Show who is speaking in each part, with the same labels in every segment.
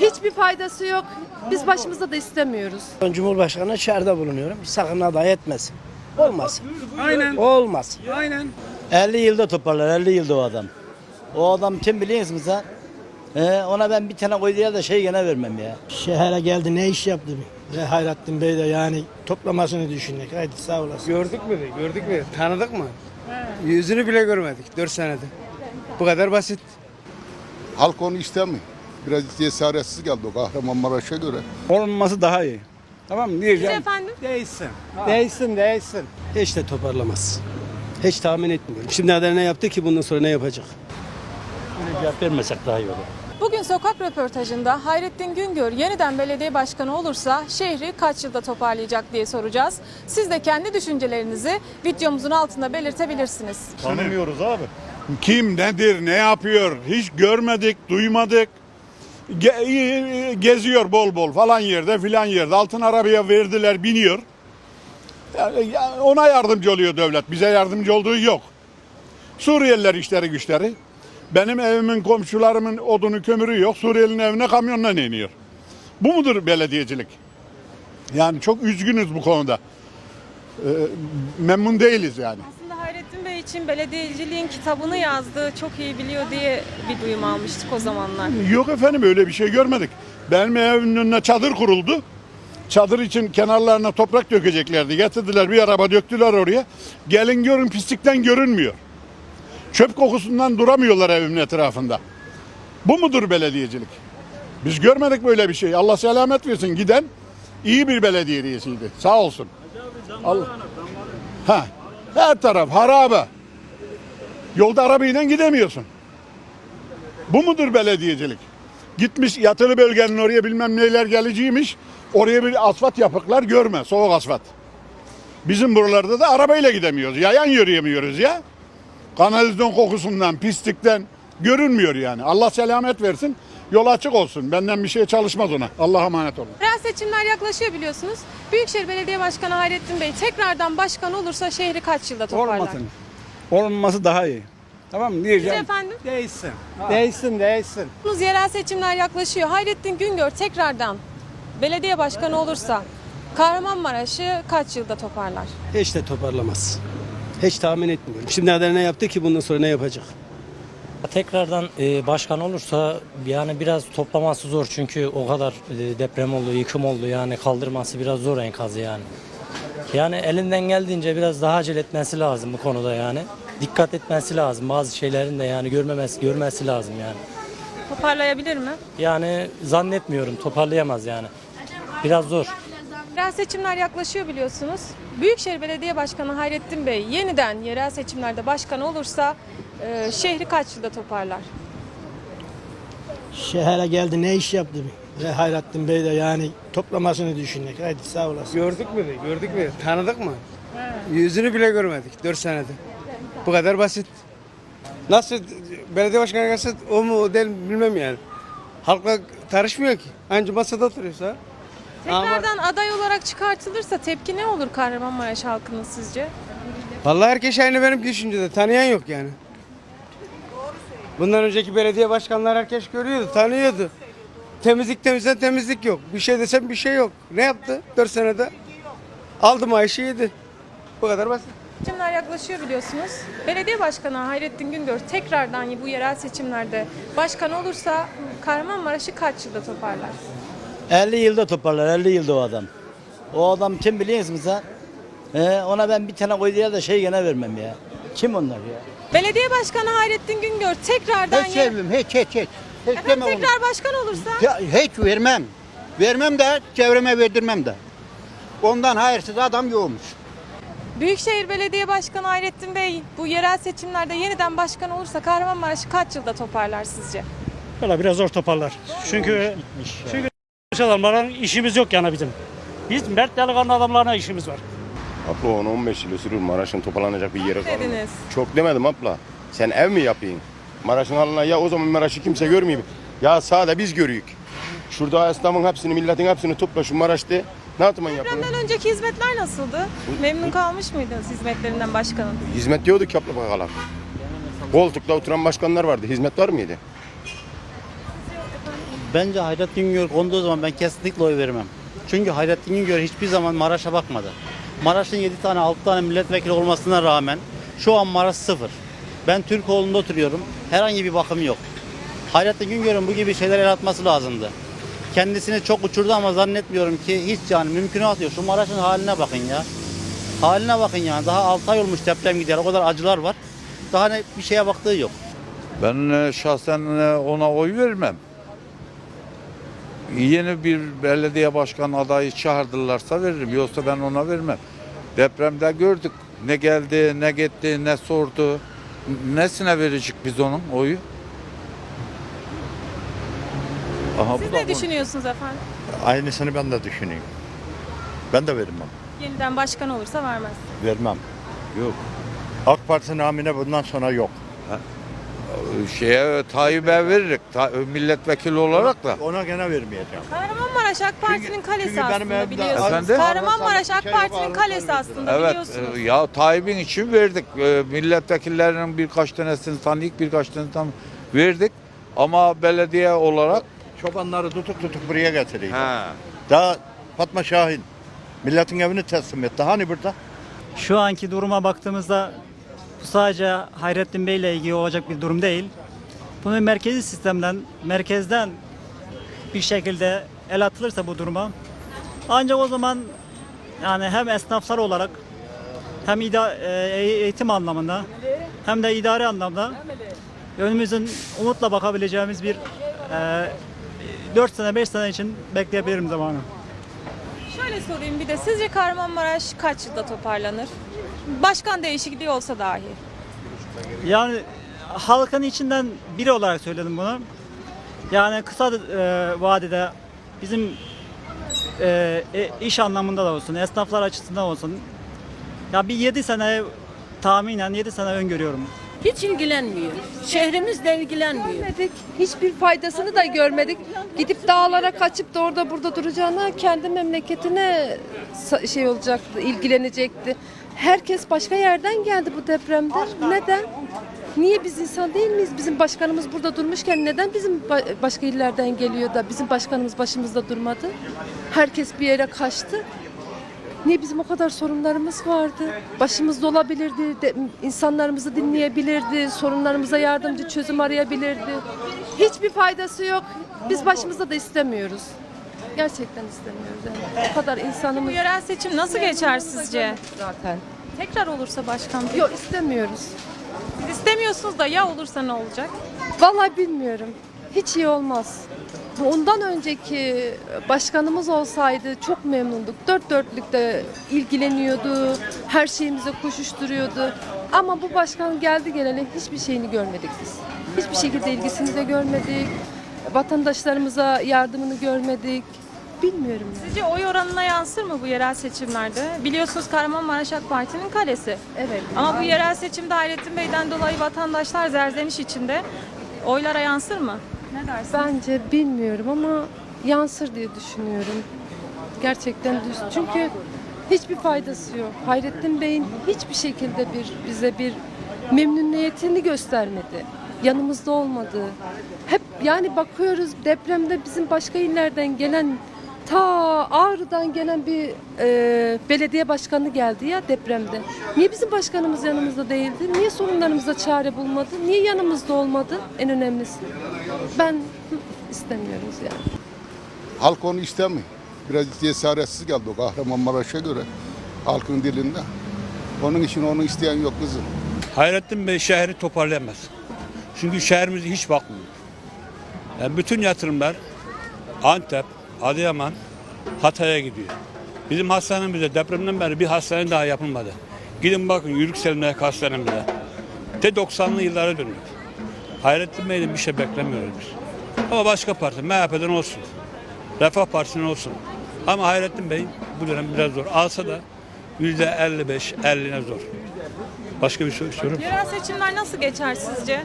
Speaker 1: Hiçbir faydası yok. Biz başımızda da istemiyoruz.
Speaker 2: Ben Cumhurbaşkanı'na şerde bulunuyorum. Sakın aday etmesin. Olmasın.
Speaker 3: Aynen.
Speaker 2: Olmasın.
Speaker 3: Aynen.
Speaker 4: 50 yılda toparlar 50 yılda o adam. O adam kim biliyor musun sen? He, ona ben bir tane koy diye de şey gene vermem ya.
Speaker 2: Şehre geldi ne iş yaptı? Ve Hayrettin Bey de yani toplamasını düşündük. Haydi sağ olasın.
Speaker 3: Gördük mü? Gördük mü? Tanıdık mı? Yüzünü bile görmedik 4 senedir. Bu kadar basit.
Speaker 5: Halk onu istemiyor. Biraz cesaretsiz geldi o Kahramanmaraş'a göre.
Speaker 6: Olmaması daha iyi. Tamam mı? Diyeceğim.
Speaker 1: efendim?
Speaker 3: Değilsin. Değilsin, değilsin.
Speaker 2: Hiç de toparlamaz. Hiç tahmin etmiyorum. Şimdi ne yaptı ki bundan sonra ne yapacak?
Speaker 4: Cevap vermesek daha iyi olur.
Speaker 7: Bugün sokak röportajında Hayrettin Güngör yeniden belediye başkanı olursa şehri kaç yılda toparlayacak diye soracağız. Siz de kendi düşüncelerinizi videomuzun altında belirtebilirsiniz.
Speaker 8: Tanımıyoruz abi. Kim nedir, ne yapıyor hiç görmedik, duymadık. Ge- geziyor bol bol falan yerde filan yerde. Altın arabaya verdiler, biniyor. Yani ya- ona yardımcı oluyor devlet. Bize yardımcı olduğu yok. Suriyeliler işleri güçleri. Benim evimin komşularımın odunu kömürü yok. Suriyelinin evine kamyonla iniyor. Bu mudur belediyecilik? Yani çok üzgünüz bu konuda. Ee, memnun değiliz yani.
Speaker 7: İçin belediyeciliğin kitabını yazdığı çok iyi biliyor diye bir duyum almıştık o zamanlar.
Speaker 8: Yok efendim öyle bir şey görmedik. Benim evimin önüne çadır kuruldu. Çadır için kenarlarına toprak dökeceklerdi. Getirdiler bir araba döktüler oraya. Gelin görün pislikten görünmüyor. Çöp kokusundan duramıyorlar evimin etrafında. Bu mudur belediyecilik? Biz görmedik böyle bir şey. Allah selamet versin. Giden iyi bir belediye reisiydi. Sağ olsun. Allah. Ha, her taraf harabe. Yolda arabayla gidemiyorsun. Bu mudur belediyecilik? Gitmiş yatılı bölgenin oraya bilmem neler geleceğiymiş. Oraya bir asfalt yapıklar görme. Soğuk asfalt. Bizim buralarda da arabayla gidemiyoruz. Yayan yürüyemiyoruz ya. Kanalizasyon kokusundan, pislikten görünmüyor yani. Allah selamet versin. Yol açık olsun. Benden bir şey çalışmaz ona. Allah'a emanet olun.
Speaker 7: Yerel seçimler yaklaşıyor biliyorsunuz. Büyükşehir Belediye Başkanı Hayrettin Bey tekrardan başkan olursa şehri kaç yılda toparlar?
Speaker 6: Olmasın. Olmaması daha iyi. Tamam mı?
Speaker 7: Siz
Speaker 6: Diyeceğim.
Speaker 7: efendim?
Speaker 3: Değilsin. Değilsin, değilsin.
Speaker 7: Biliyorsunuz Yerel seçimler yaklaşıyor. Hayrettin Güngör tekrardan belediye başkanı olursa Kahramanmaraş'ı kaç yılda toparlar?
Speaker 2: Hiç de toparlamaz. Hiç tahmin etmiyorum. Şimdi ne yaptı ki bundan sonra ne yapacak?
Speaker 9: Tekrardan e, başkan olursa yani biraz toplaması zor çünkü o kadar e, deprem oldu, yıkım oldu yani kaldırması biraz zor enkazı yani. Yani elinden geldiğince biraz daha acele etmesi lazım bu konuda yani. Dikkat etmesi lazım. Bazı şeylerin de yani görmemesi görmesi lazım yani.
Speaker 7: Toparlayabilir mi?
Speaker 9: Yani zannetmiyorum toparlayamaz yani. Biraz zor.
Speaker 7: Yerel seçimler yaklaşıyor biliyorsunuz. Büyükşehir Belediye Başkanı Hayrettin Bey yeniden yerel seçimlerde başkan olursa e, şehri kaç yılda toparlar?
Speaker 2: Şehre geldi ne iş yaptı? Ve Hayrettin Bey de yani toplamasını düşündük. Haydi sağ olasın.
Speaker 3: Gördük mü? Gördük mü? Tanıdık mı? Yüzünü bile görmedik 4 senedir. Bu kadar basit. Nasıl belediye başkanı gelse o mu o değil mi bilmem yani. Halkla tarışmıyor ki. Anca masada oturuyorsa.
Speaker 7: Tekrardan aday olarak çıkartılırsa tepki ne olur Kahramanmaraş halkının sizce?
Speaker 3: Vallahi herkes aynı benim düşüncede. Tanıyan yok yani. Bundan önceki belediye başkanlar herkes görüyordu, tanıyordu. Temizlik temizden temizlik yok. Bir şey desem bir şey yok. Ne yaptı 4 senede? Aldı maaşı yedi. Bu kadar basit.
Speaker 7: Seçimler yaklaşıyor biliyorsunuz. Belediye Başkanı Hayrettin Güngör tekrardan bu yerel seçimlerde başkan olursa Kahramanmaraş'ı kaç yılda toparlar?
Speaker 4: 50 yılda toparlar 50 yılda o adam. O adam kim biliyor musun sen? He, ona ben bir tane koy diye de şey gene vermem ya. Kim onlar ya?
Speaker 7: Belediye Başkanı Hayrettin Güngör tekrardan
Speaker 10: Hiç
Speaker 7: yer-
Speaker 10: sevmem, hiç hiç hiç. Hiç
Speaker 7: Efendim
Speaker 10: deme
Speaker 7: tekrar başkan olursa
Speaker 10: Ya, hiç vermem. Vermem de çevreme verdirmem de. Ondan hayırsız adam yokmuş.
Speaker 7: Büyükşehir Belediye Başkanı Hayrettin Bey bu yerel seçimlerde yeniden başkan olursa Kahramanmaraş'ı kaç yılda toparlar sizce?
Speaker 11: Valla biraz zor toparlar. Çünkü çünkü adamlara işimiz yok yani bizim. Biz mert delikanlı adamlarla işimiz var.
Speaker 5: Abla 10-15 yıl sürür Maraş'ın toparlanacak bir yeri kalmadı.
Speaker 7: Dediniz.
Speaker 5: Çok demedim abla. Sen ev mi yapayım? Maraş'ın haline ya o zaman Maraş'ı kimse görmüyor. Ya sağda biz görüyük. Şurada esnafın hepsini, milletin hepsini topla şu Maraş'ta. Ne yaptın yapıyor?
Speaker 7: Depremden önceki hizmetler nasıldı? Memnun kalmış mıydınız hizmetlerinden başkanın?
Speaker 5: Hizmet yoktu ki abla bakalım. Koltukta oturan başkanlar vardı. Hizmet var mıydı?
Speaker 10: Bence Hayrettin Güngör konduğu zaman ben kesinlikle oy vermem. Çünkü Hayrettin Güngör hiçbir zaman Maraş'a bakmadı. Maraş'ın 7 tane 6 tane milletvekili olmasına rağmen şu an Maraş sıfır. Ben Türkoğlu'nda oturuyorum. Herhangi bir bakım yok. Hayrettin Güngör'ün bu gibi şeyler el atması lazımdı. Kendisini çok uçurdu ama zannetmiyorum ki hiç yani mümkünatı yok. Şu Maraş'ın haline bakın ya. Haline bakın yani. Daha 6 ay olmuş deprem gidiyor. O kadar acılar var. Daha ne bir şeye baktığı yok.
Speaker 12: Ben e, şahsen e, ona oy vermem. Yeni bir belediye başkan adayı çağırdılarsa veririm. Yoksa ben ona vermem. Depremde gördük. Ne geldi, ne gitti, ne sordu. Nesine verecek biz onun oyu? Aha,
Speaker 7: Siz
Speaker 12: bu da
Speaker 7: ne düşünüyorsunuz efendim?
Speaker 13: Aynısını ben de düşüneyim. Ben de vermem.
Speaker 7: Yeniden başkan olursa vermez.
Speaker 13: Vermem. Yok. AK Parti namine bundan sonra yok.
Speaker 12: Şeye Tayyip'e veririk. Ta- milletvekili olarak da.
Speaker 13: Ona gene vermeyeceğim.
Speaker 7: Kahramanmaraş AK Parti'nin kalesi
Speaker 13: çünkü benim
Speaker 7: aslında
Speaker 13: evimde-
Speaker 7: biliyorsunuz.
Speaker 12: Efendim?
Speaker 7: Kahramanmaraş AK
Speaker 13: şey
Speaker 7: Parti'nin kalesi aslında
Speaker 12: Evet,
Speaker 7: biliyorsunuz.
Speaker 12: e, ya Tayyip'in için verdik. E, Milletvekillerinin birkaç tanesini tanıyık, birkaç tanesini tam verdik. Ama belediye olarak
Speaker 13: Çobanları tutuk tutuk buraya getireyim.
Speaker 12: he,
Speaker 13: Daha Fatma Şahin milletin evini teslim etti. Hani burada?
Speaker 11: Şu anki duruma baktığımızda bu sadece Hayrettin Bey ile ilgili olacak bir durum değil. Bunu merkezi sistemden, merkezden bir şekilde el atılırsa bu duruma ancak o zaman yani hem esnaflar olarak hem ida- e, eğitim anlamında hem de idari anlamda önümüzün umutla bakabileceğimiz bir e, 4 sene 5 sene için bekleyebilirim zamanı.
Speaker 7: Şöyle sorayım bir de sizce Kahramanmaraş kaç yılda toparlanır? Başkan değişikliği olsa dahi.
Speaker 11: Yani halkın içinden biri olarak söyledim bunu. Yani kısa e, vadede bizim e, e, iş anlamında da olsun, esnaflar açısından olsun. Ya bir 7 sene tahminen 7 sene öngörüyorum.
Speaker 1: Hiç ilgilenmiyor. Şehrimizle ilgilenmiyor. Görmedik. Hiçbir faydasını da görmedik. Gidip dağlara kaçıp da orada burada duracağına kendi memleketine sa- şey olacaktı, ilgilenecekti. Herkes başka yerden geldi bu depremde. Neden? Niye biz insan değil miyiz? Bizim başkanımız burada durmuşken neden bizim ba- başka illerden geliyor da bizim başkanımız başımızda durmadı? Herkes bir yere kaçtı. Niye bizim o kadar sorunlarımız vardı? Başımızda olabilirdi, de, insanlarımızı dinleyebilirdi, sorunlarımıza yardımcı çözüm arayabilirdi. Hiçbir faydası yok. Biz başımızda da istemiyoruz. Gerçekten istemiyoruz yani. O kadar insanımız
Speaker 7: yerel seçim nasıl geçer sizce?
Speaker 1: zaten.
Speaker 7: Tekrar olursa başkan?
Speaker 1: Yok istemiyoruz.
Speaker 7: Siz istemiyorsunuz da ya olursa ne olacak?
Speaker 1: Vallahi bilmiyorum. Hiç iyi olmaz. Ondan önceki başkanımız olsaydı çok memnunduk. Dört dörtlükte ilgileniyordu, her şeyimize koşuşturuyordu. Ama bu başkan geldi geleli hiçbir şeyini görmedik biz. Hiçbir şekilde ilgisini de görmedik. Vatandaşlarımıza yardımını görmedik. Bilmiyorum yani.
Speaker 7: Sizce oy oranına yansır mı bu yerel seçimlerde? Biliyorsunuz Kahramanmaraş AK Parti'nin kalesi.
Speaker 1: Evet.
Speaker 7: Ama bu yerel seçimde Hayrettin Bey'den dolayı vatandaşlar zerzeniş içinde. Oylara yansır mı? Ne dersin?
Speaker 1: Bence bilmiyorum ama yansır diye düşünüyorum. Gerçekten düz. Çünkü hiçbir faydası yok. Hayrettin Bey'in hiçbir şekilde bir bize bir memnuniyetini göstermedi. Yanımızda olmadı. Hep yani bakıyoruz depremde bizim başka illerden gelen ta Ağrı'dan gelen bir e, belediye başkanı geldi ya depremde. Niye bizim başkanımız yanımızda değildi? Niye sorunlarımıza çare bulmadı? Niye yanımızda olmadı? En önemlisi. Ben istemiyoruz yani.
Speaker 8: Halk onu istemiyor. Biraz cesaretsiz geldi o Kahramanmaraş'a göre. Halkın dilinde. Onun için onu isteyen yok kızım.
Speaker 6: Hayrettin Bey şehri toparlayamaz. Çünkü şehrimize hiç bakmıyor. Yani bütün yatırımlar Antep, Adıyaman, Hatay'a gidiyor. Bizim hastanemizde depremden beri bir hastane daha yapılmadı. Gidin bakın Yürük Selim'deki hastanemizde. De 90'lı yıllara dönüyor. Hayrettin Bey'den bir şey beklemiyoruz biz. Ama başka parti, MHP'den olsun. Refah Partisi'nin olsun. Ama Hayrettin Bey bu dönem biraz zor. Alsa da yüzde 55, 50'ne zor. Başka bir şey istiyorum.
Speaker 7: Yerel seçimler nasıl geçer sizce?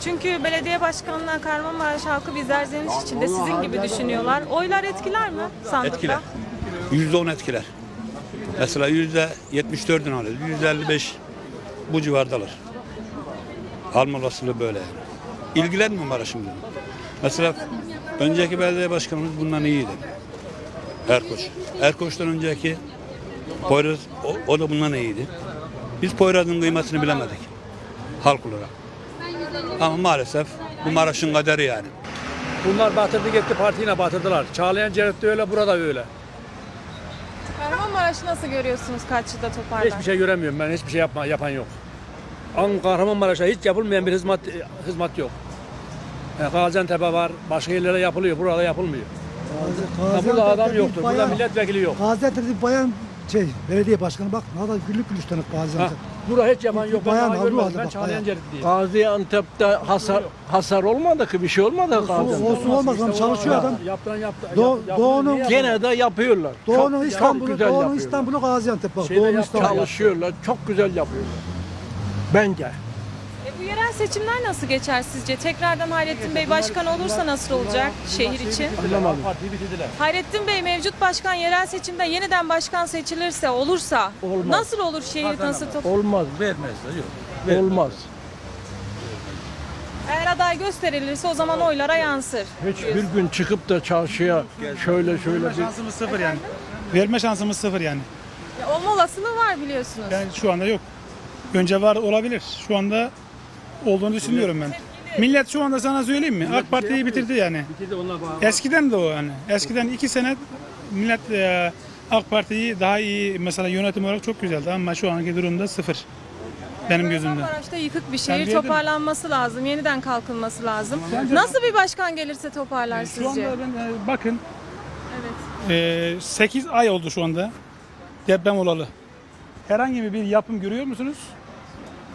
Speaker 7: Çünkü belediye başkanlığı Kahramanmaraş halkı bir zerzeniş içinde sizin gibi düşünüyorlar. Oylar etkiler mi sandıkta?
Speaker 6: Etkiler. Yüzde on etkiler. Mesela yüzde 74'ünü alıyor. Yüzde 55 bu civardalar. Alma olasılığı böyle yani. İlgilenmiyor Maraş'ın bunu. Mesela Önceki belediye başkanımız bundan iyiydi. Erkoç. Erkoç'tan önceki Poyraz o, o da bundan iyiydi. Biz Poyraz'ın kıymetini bilemedik. Halk olarak. Ama maalesef bu Maraş'ın kaderi yani.
Speaker 14: Bunlar batırdı gitti partiyle batırdılar. Çağlayan Cevdet de öyle, burada öyle.
Speaker 7: Kahramanmaraş'ı nasıl görüyorsunuz kaç yılda toparlar?
Speaker 14: Hiçbir şey göremiyorum ben. Hiçbir şey yapma, yapan yok. An Kahramanmaraş'a hiç yapılmayan bir hizmet hizmet yok. E, Gaziantep'e var, başka yerlere yapılıyor, burada yapılmıyor. Ha, burada adam yoktur, burada milletvekili yok.
Speaker 2: Gaziantep'te bayan şey belediye başkanı bak ne kadar güllük gülistanlık Gaziantep.
Speaker 14: burada hiç yapan yok. Ben
Speaker 2: Bayan
Speaker 14: daha
Speaker 2: var, bu
Speaker 14: görmedim. Ben
Speaker 2: bak,
Speaker 14: Çağlayan
Speaker 2: bayan.
Speaker 14: Cevdet'liyim.
Speaker 11: Gaziantep'te hasar hasar olmadı ki bir şey olmadı
Speaker 2: Olsun, olsun olmaz ama çalışıyor adam.
Speaker 14: Yaptıran yaptı. Yap-
Speaker 2: Doğu'nun-
Speaker 11: Gene de yapıyorlar.
Speaker 2: Doğu'nun İstanbul'u, Doğu'nun
Speaker 11: yapıyorlar.
Speaker 2: İstanbul'u Gaziantep bak. Doğu'nun İstanbul'u.
Speaker 11: Çalışıyorlar. Çok güzel yapıyorlar. Bence.
Speaker 7: E, bu yerel seçimler nasıl geçer sizce? Tekrardan Hayrettin Bey başkan olursa nasıl olacak şehir için?
Speaker 14: yapıyorlar? Partiyi bitirdiler.
Speaker 7: Hayrettin Bey mevcut başkan yerel seçimde yeniden başkan seçilirse, olursa
Speaker 11: Olmaz.
Speaker 7: nasıl olur şehir nasıl top-
Speaker 11: Olmaz. Vermezler. Yok. Olmaz.
Speaker 7: Eğer aday gösterilirse o zaman oylara yansır.
Speaker 11: Hiçbir gün çıkıp da çarşıya şöyle şöyle bir
Speaker 14: Şansımız sıfır yani. Verme şansımız sıfır yani.
Speaker 7: Ya, olma olasılığı var biliyorsunuz.
Speaker 14: Yani şu anda yok. Önce var olabilir. Şu anda olduğunu düşünüyorum ben. Millet şu anda sana söyleyeyim mi? AK Parti'yi bitirdi yani. Eskiden de o yani. Eskiden iki sene millet e, AK Parti'yi daha iyi mesela yönetim olarak çok güzeldi ama şu anki durumda sıfır. Benim gözümde.
Speaker 7: Kahramanmaraş'ta yıkık bir şehir toparlanması lazım. Yeniden kalkınması lazım. Nasıl bir başkan gelirse toparlar
Speaker 14: Şu
Speaker 7: sizce?
Speaker 14: anda ben, e, bakın
Speaker 7: Evet.
Speaker 14: 8 ay oldu şu anda deprem olalı. Herhangi bir yapım görüyor musunuz?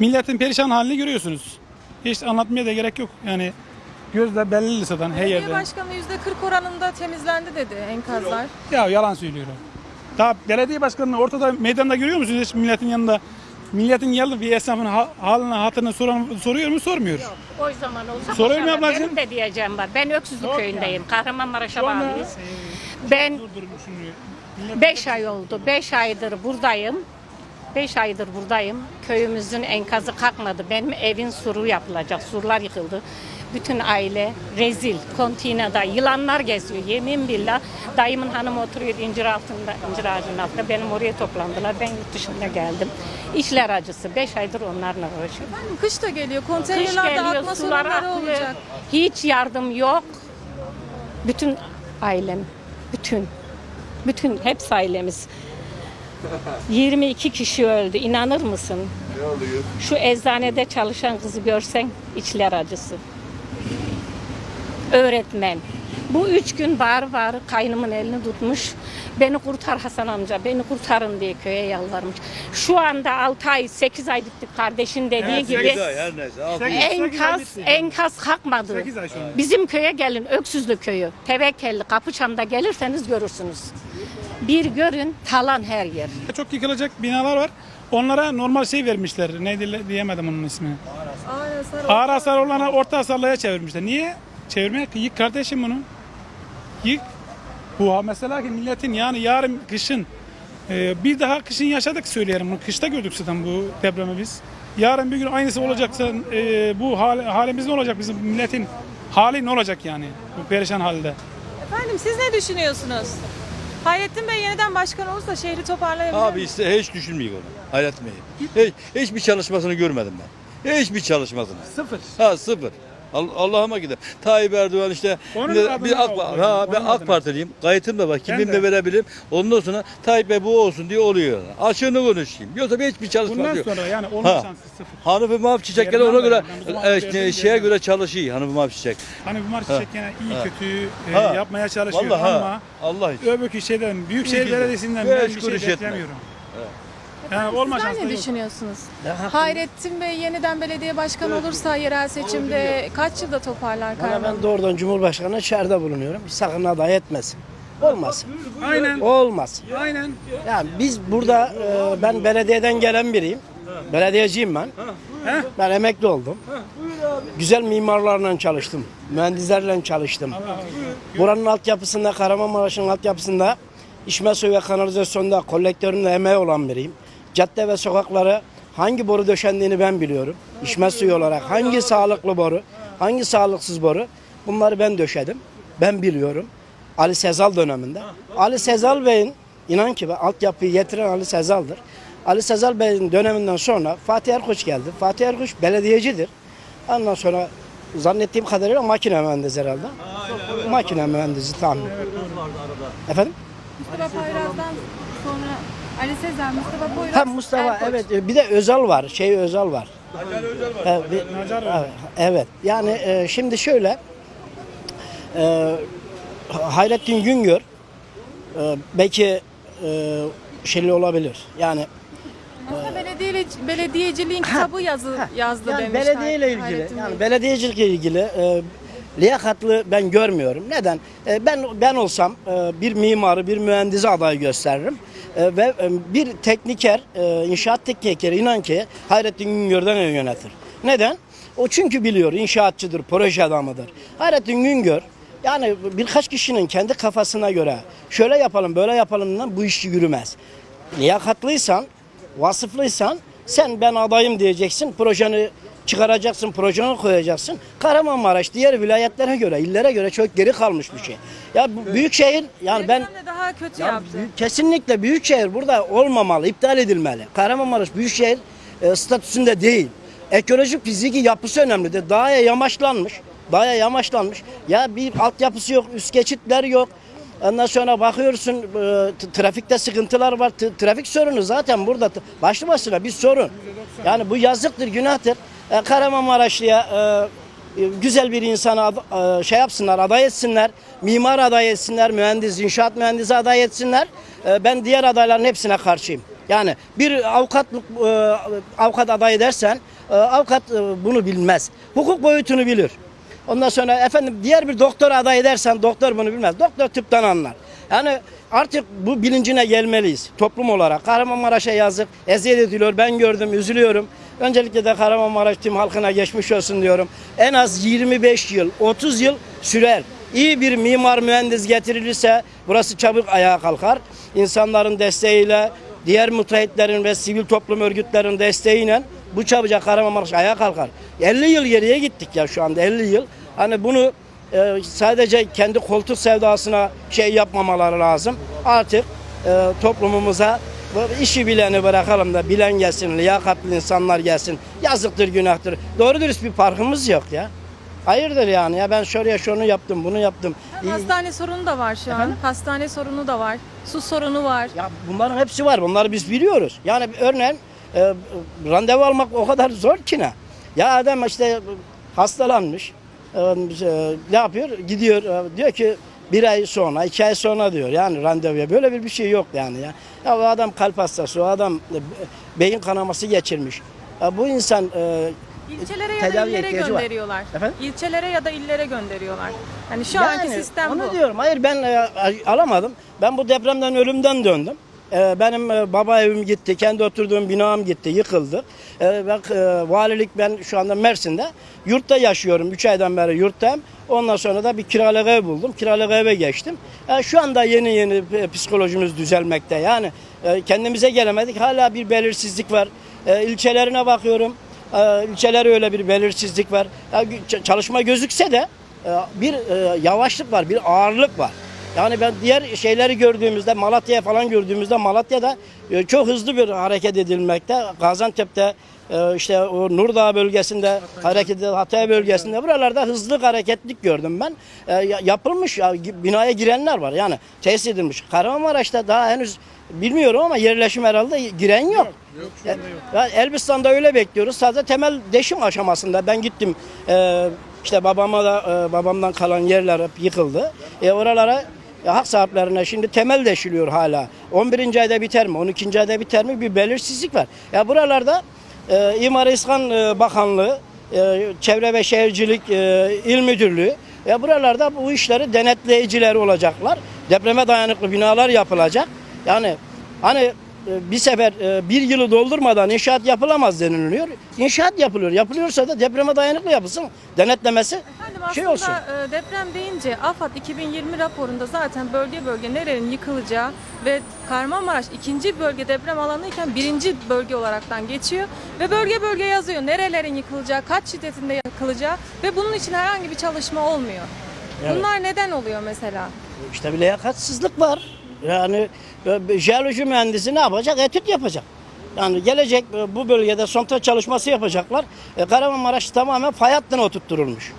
Speaker 14: Milletin perişan halini görüyorsunuz. Hiç anlatmaya da gerek yok. Yani gözle belli zaten her
Speaker 7: Belediye
Speaker 14: yerde.
Speaker 7: başkanı %40 oranında temizlendi dedi enkazlar.
Speaker 14: Ya yalan söylüyorum. Daha belediye başkanını ortada meydanda görüyor musunuz hiç milletin yanında? Milletin yanında bir esnafın ha- halini hatırını soran, soruyor mu sormuyor.
Speaker 15: O zaman olsa
Speaker 14: Soruyor mu
Speaker 15: boşanır.
Speaker 14: ablacığım?
Speaker 15: Benim de diyeceğim var. Ben Öksüzlük
Speaker 14: Yok
Speaker 15: köyündeyim. Kahramanmaraş'a bağlıyız. Ben
Speaker 14: Durdurup düşünüyor.
Speaker 15: 5 ay oldu. 5 aydır buradayım. 5 aydır buradayım. Köyümüzün enkazı kalkmadı. Benim evin suru yapılacak. Surlar yıkıldı. Bütün aile rezil. Kontinada yılanlar geziyor. Yemin billah. Dayımın hanımı oturuyor incir altında, incir ağacının altında. Benim oraya toplandılar. Ben yurt dışına geldim. İşler acısı. 5 aydır onlarla uğraşıyorum.
Speaker 7: Efendim kış da geliyor.
Speaker 15: Kış
Speaker 7: Konteynerlerde
Speaker 15: geliyor,
Speaker 7: atma
Speaker 15: sular
Speaker 7: sorunları
Speaker 15: akıyor.
Speaker 7: olacak.
Speaker 15: Hiç yardım yok. Bütün ailem, bütün, bütün hepsi ailemiz. 22 kişi öldü. İnanır mısın? Şu eczanede çalışan kızı görsen içler acısı. Öğretmen. Bu üç gün bağır bağır kaynımın elini tutmuş. Beni kurtar Hasan amca, beni kurtarın diye köye yalvarmış. Şu anda 6 ay, 8 ay bittik kardeşin dediği gibi.
Speaker 12: her neyse.
Speaker 15: Enkaz, enkaz kalkmadı.
Speaker 14: Sekiz ay sonra.
Speaker 15: Bizim köye gelin, Öksüzlü köyü. Tevekkelli, Kapıçam'da gelirseniz görürsünüz. Bir görün, talan her yer.
Speaker 14: Çok yıkılacak binalar var. Onlara normal şey vermişler. Neydi diyemedim onun ismini.
Speaker 7: Ağır hasar
Speaker 14: Ağır hasar olana orta hasarlıya çevirmişler. Niye? Çevirmek yık kardeşim bunu. Yık. Bu ha- mesela ki milletin yani yarın kışın e, bir daha kışın yaşadık söyleyelim. bunu. Kışta gördük zaten bu depremi biz. Yarın bir gün aynısı olacaksa e, bu hal, halimiz ne olacak bizim milletin hali ne olacak yani bu perişan halde.
Speaker 7: Efendim siz ne düşünüyorsunuz? Hayrettin Bey yeniden başkan olursa şehri toparlayabilir mi?
Speaker 12: Abi işte hiç düşünmüyor onu. Hayrettin Bey. Hiç, hiçbir çalışmasını görmedim ben. Hiçbir çalışmasını.
Speaker 14: Sıfır.
Speaker 12: Ha sıfır. Al- Allah'ıma gider. Tayyip Erdoğan işte
Speaker 14: Onun
Speaker 12: bir, AK, ha, ben
Speaker 14: Onun
Speaker 12: AK
Speaker 14: adına.
Speaker 12: Partiliyim. Kayıtım da var.
Speaker 14: Ben de.
Speaker 12: de verebilirim. Ondan sonra Tayyip Bey bu olsun diye oluyor. Açığını konuşayım. Yoksa bir hiçbir çalışması
Speaker 14: Bundan
Speaker 12: yok.
Speaker 14: sonra yani olma
Speaker 12: Ha.
Speaker 14: şansı sıfır.
Speaker 12: Hanımefendi Mavi Çiçek gene
Speaker 14: Yerden
Speaker 12: ona
Speaker 14: de
Speaker 12: göre e, şeye göre çalışıyor Hanım Mavi Çiçek.
Speaker 14: Bu marş çiçek gene iyi
Speaker 12: Ha.
Speaker 14: kötü e, yapmaya çalışıyor
Speaker 12: Vallahi
Speaker 14: ama
Speaker 12: ha. Allah için.
Speaker 14: öbür şeyden
Speaker 12: ki de.
Speaker 14: Belediyesi'nden ben bir şey beklemiyorum. Yani olma
Speaker 7: Sizler ne
Speaker 14: yok.
Speaker 7: düşünüyorsunuz? Hayrettin Bey yeniden belediye başkanı olursa yerel seçimde kaç yılda toparlar
Speaker 2: Valla
Speaker 7: Kahramanmaraş?
Speaker 2: ben doğrudan Cumhurbaşkanı'na çağrıda bulunuyorum. Sakın aday etmesin. Olmaz.
Speaker 14: Aynen.
Speaker 2: Olmaz.
Speaker 14: Aynen.
Speaker 2: Yani biz burada e, ben belediyeden gelen biriyim. Belediyeciyim ben. Ben emekli oldum. Güzel mimarlarla çalıştım. Mühendislerle çalıştım. Buranın altyapısında, Kahramanmaraş'ın altyapısında içme suyu ve kanalizasyonda kolektörümle emeği olan biriyim. Cadde ve sokakları hangi boru döşendiğini ben biliyorum. İçme suyu olarak hangi sağlıklı boru, hangi sağlıksız boru bunları ben döşedim. ben biliyorum. Ali Sezal döneminde. Ali Sezal Bey'in inan ki altyapıyı getiren Ali Sezal'dır. Ali Sezal Bey'in döneminden sonra Fatih Erkoç geldi. Fatih Erkoç belediyecidir. Ondan sonra zannettiğim kadarıyla makine mühendisi herhalde. Makine mühendisi tahmin. Efendim?
Speaker 7: Mustafa Poyraz'dan sonra Ali Sezer, Mustafa Poyraz,
Speaker 2: Ha Mustafa
Speaker 7: Erkoç.
Speaker 2: evet bir de Özal var. Şey Özal var. Evet, bir- evet, evet. Yani e, şimdi şöyle e, Hayrettin Güngör e, belki e, şeyli olabilir. Yani
Speaker 7: Aslında belediye, belediyeciliğin kitabı yazı, yazdı
Speaker 2: yani
Speaker 7: demişler.
Speaker 2: belediye ile ilgili
Speaker 7: Hayrettin
Speaker 2: yani
Speaker 7: Bey.
Speaker 2: belediyecilikle ilgili e, liyakatlı ben görmüyorum. Neden? E, ben ben olsam e, bir mimarı, bir mühendisi aday gösteririm. E, ve e, bir tekniker, e, inşaat teknikeri inan ki Hayrettin Güngör'den yönetir. Neden? O çünkü biliyor, inşaatçıdır, proje adamıdır. Hayrettin Güngör yani birkaç kişinin kendi kafasına göre şöyle yapalım, böyle yapalımdan bu iş yürümez. Liyakatlıysan, vasıflıysan sen ben adayım diyeceksin. Projeni çıkaracaksın, projeni koyacaksın. Kahramanmaraş diğer vilayetlere göre, illere göre çok geri kalmış bir şey. Ya bu büyük şehir yani ben
Speaker 7: daha kötü
Speaker 2: ya
Speaker 7: yaptı.
Speaker 2: büyük- kesinlikle büyük şehir burada olmamalı, iptal edilmeli. Kahramanmaraş büyük şehir e, statüsünde değil. Ekolojik fiziki yapısı önemlidir. Dağa yamaçlanmış. Dağa yamaçlanmış. Ya bir altyapısı yok, üst geçitler yok. Ondan sonra bakıyorsun e, t- trafikte sıkıntılar var. T- trafik sorunu zaten burada t- başlı başına bir sorun. Yani bu yazıktır, günahtır. E, Kahramanmaraşlı'ya e, güzel bir insana e, şey yapsınlar, aday etsinler. Mimar aday etsinler, mühendis, inşaat mühendisi aday etsinler. E, ben diğer adayların hepsine karşıyım. Yani bir avukatlık e, avukat aday edersen e, avukat bunu bilmez. Hukuk boyutunu bilir. Ondan sonra efendim diğer bir doktor aday edersen doktor bunu bilmez. Doktor tıptan anlar. Yani artık bu bilincine gelmeliyiz toplum olarak. Kahramanmaraş'a yazık, eziyet ediliyor. Ben gördüm, üzülüyorum. Öncelikle de Kahramanmaraş tüm halkına geçmiş olsun diyorum. En az 25 yıl, 30 yıl sürer. İyi bir mimar mühendis getirilirse burası çabuk ayağa kalkar. İnsanların desteğiyle, diğer müteahhitlerin ve sivil toplum örgütlerinin desteğiyle bu çabucak Kahramanmaraş ayağa kalkar. 50 yıl geriye gittik ya şu anda 50 yıl. Hani bunu e, sadece kendi koltuk sevdasına şey yapmamaları lazım. Artık e, toplumumuza bu işi bileni bırakalım da bilen gelsin, liyakatli insanlar gelsin. Yazıktır, günahtır. Doğru dürüst bir parkımız yok ya. Hayırdır yani ya ben şuraya şunu yaptım, bunu yaptım. İyi-
Speaker 7: Hastane sorunu da var şu an.
Speaker 2: Efendim?
Speaker 7: Hastane sorunu da var. Su sorunu var.
Speaker 2: Ya bunların hepsi var. Bunları biz biliyoruz. Yani örneğin e, randevu almak o kadar zor ki ne? Ya adam işte hastalanmış. E, e, ne yapıyor? Gidiyor e, diyor ki bir ay sonra, iki ay sonra diyor yani randevuya. Böyle bir bir şey yok yani ya. Ya o adam kalp hastası, o adam e, beyin kanaması geçirmiş. Ya bu insan e,
Speaker 7: İlçelere ya da
Speaker 2: tedavi
Speaker 7: illere
Speaker 2: ihtiyacı var.
Speaker 7: gönderiyorlar.
Speaker 2: Efendim?
Speaker 7: İlçelere ya da illere gönderiyorlar. Yani şu anki sistem
Speaker 2: onu
Speaker 7: bu.
Speaker 2: diyorum. Hayır ben e, alamadım. Ben bu depremden ölümden döndüm. E, benim e, baba evim gitti. Kendi oturduğum binam gitti. Yıkıldı. E, bak e, valilik ben şu anda Mersin'de. Yurtta yaşıyorum. 3 aydan beri yurttayım. Ondan sonra da bir kiralık ev buldum. Kiralık eve geçtim. E, şu anda yeni yeni psikolojimiz düzelmekte. Yani e, kendimize gelemedik. Hala bir belirsizlik var. İlçelerine bakıyorum. İlçeler öyle bir belirsizlik var. Çalışma gözükse de bir yavaşlık var, bir ağırlık var. Yani ben diğer şeyleri gördüğümüzde, Malatya'ya falan gördüğümüzde Malatya'da e, çok hızlı bir hareket edilmekte. Gaziantep'te e, işte o Nurdağ bölgesinde hareket edildi, Hatay bölgesinde buralarda hızlı hareketlik gördüm ben. E, ya- yapılmış ya, binaya girenler var yani tesis edilmiş. Kahramanmaraş'ta daha henüz bilmiyorum ama yerleşim herhalde giren yok. Ya- ya Elbistan'da öyle bekliyoruz. Sadece temel deşim aşamasında ben gittim. E, işte babama da e, babamdan kalan yerler hep yıkıldı. E, oralara hak sahiplerine şimdi temel deşiliyor hala. 11. ayda biter mi? 12. ayda biter mi? Bir belirsizlik var. Ya buralarda e, İmar İskan e, Bakanlığı, e, Çevre ve Şehircilik e, İl Müdürlüğü ya buralarda bu işleri denetleyiciler olacaklar. Depreme dayanıklı binalar yapılacak. Yani hani e, bir sefer e, bir yılı doldurmadan inşaat yapılamaz deniliyor. İnşaat yapılıyor. Yapılıyorsa da depreme dayanıklı yapılsın. Denetlemesi Şey
Speaker 7: aslında
Speaker 2: olsun.
Speaker 7: e, deprem deyince AFAD 2020 raporunda zaten bölge bölge nerenin yıkılacağı ve Kahramanmaraş ikinci bölge deprem alanı iken birinci bölge olaraktan geçiyor ve bölge bölge yazıyor nerelerin yıkılacağı, kaç şiddetinde yıkılacağı ve bunun için herhangi bir çalışma olmuyor.
Speaker 2: Evet.
Speaker 7: Bunlar neden oluyor mesela?
Speaker 2: İşte bir liyakatsizlik var. Yani e, jeoloji mühendisi ne yapacak? Etüt yapacak. Yani gelecek e, bu bölgede sonta çalışması yapacaklar. E, Kahramanmaraş tamamen fay hattına oturtturulmuş.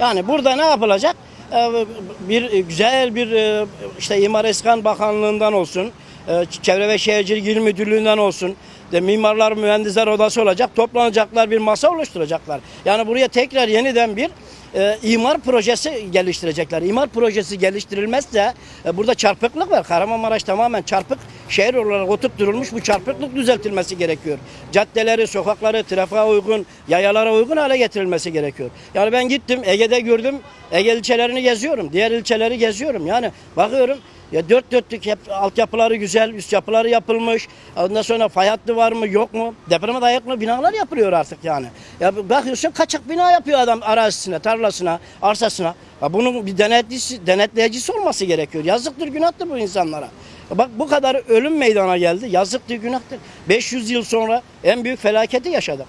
Speaker 2: Yani burada ne yapılacak? E, bir güzel bir e, işte İmar İskan Bakanlığından olsun, e, Çevre ve Şehircilik İl Müdürlüğü'nden olsun, de mimarlar mühendisler odası olacak. Toplanacaklar bir masa oluşturacaklar. Yani buraya tekrar yeniden bir e, imar projesi geliştirecekler. İmar projesi geliştirilmezse e, burada çarpıklık var. Kahramanmaraş tamamen çarpık şehir olarak oturtturulmuş. Bu çarpıklık düzeltilmesi gerekiyor. Caddeleri, sokakları, trafiğe uygun, yayalara uygun hale getirilmesi gerekiyor. Yani ben gittim Ege'de gördüm. Ege ilçelerini geziyorum. Diğer ilçeleri geziyorum. Yani bakıyorum ya dört dörtlük hep altyapıları güzel, üst yapıları yapılmış. Ondan sonra fay hattı var mı yok mu? Depreme dayanıklı binalar yapılıyor artık yani. Ya bakıyorsun kaçak bina yapıyor adam arazisine, tarlasına, arsasına. Ya bunun bir denetleyicisi, denetleyicisi olması gerekiyor. Yazıktır, günahtır bu insanlara. Bak bu kadar ölüm meydana geldi. Yazıktır, günahtır. 500 yıl sonra en büyük felaketi yaşadık.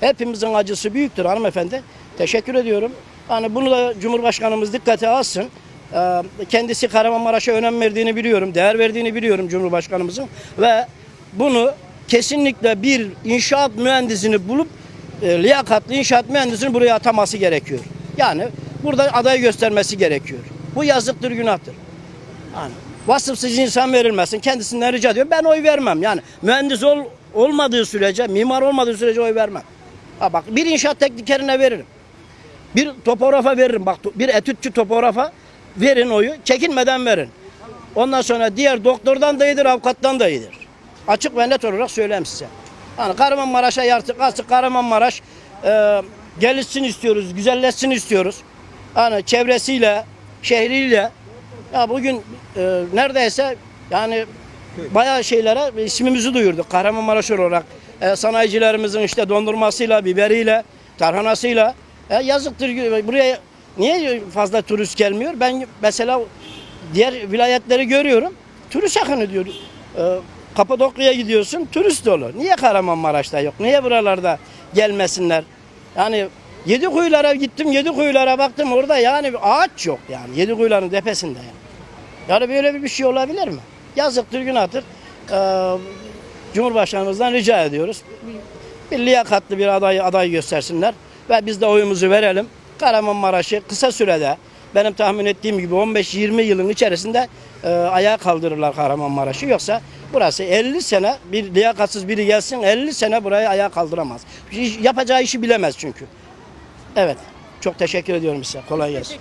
Speaker 2: Hepimizin acısı büyüktür hanımefendi. Teşekkür ediyorum. Yani bunu da Cumhurbaşkanımız dikkate alsın. Ee, Kendisi Kahramanmaraş'a önem verdiğini biliyorum, değer verdiğini biliyorum Cumhurbaşkanımızın ve bunu kesinlikle bir inşaat mühendisini bulup e, liyakatlı inşaat mühendisini buraya ataması gerekiyor. Yani burada aday göstermesi gerekiyor. Bu yazıktır, günahtır. Yani vasıfsız insan verilmesin. Kendisinden rica ediyorum. Ben oy vermem. Yani mühendis ol, olmadığı sürece, mimar olmadığı sürece oy vermem. Ha bak bir inşaat teknikerine veririm. Bir topografa veririm. Bak bir etütçü topografa verin oyu. Çekinmeden verin. Ondan sonra diğer doktordan da iyidir, avukattan da iyidir. Açık ve net olarak söyleyeyim size. Yani Kahramanmaraş'a artık artık Kahramanmaraş e, gelişsin istiyoruz, güzelleşsin istiyoruz. Yani çevresiyle, şehriyle ya bugün e, neredeyse yani bayağı şeylere ismimizi duyurduk Kahramanmaraş olarak. E, sanayicilerimizin işte dondurmasıyla, biberiyle, tarhanasıyla. E, yazıktır buraya niye fazla turist gelmiyor? Ben mesela diğer vilayetleri görüyorum. Turist akını diyor. E, Kapadokya'ya gidiyorsun turist dolu. Niye Kahramanmaraş'ta yok? Niye buralarda gelmesinler? Yani yedi kuyulara gittim, yedi kuyulara baktım orada yani ağaç yok yani. Yedi kuyuların tepesinde yani. Yani böyle bir şey olabilir mi? Yazıktır, günahtır. Ee, Cumhurbaşkanımızdan rica ediyoruz. Bir liyakatlı bir aday aday göstersinler ve biz de oyumuzu verelim. Kahramanmaraş'ı kısa sürede benim tahmin ettiğim gibi 15-20 yılın içerisinde e, ayağa kaldırırlar Kahramanmaraş'ı. Yoksa burası 50 sene bir liyakatsız biri gelsin 50 sene burayı ayağa kaldıramaz. Yapacağı işi bilemez çünkü. Evet. Çok teşekkür ediyorum size. Kolay gelsin.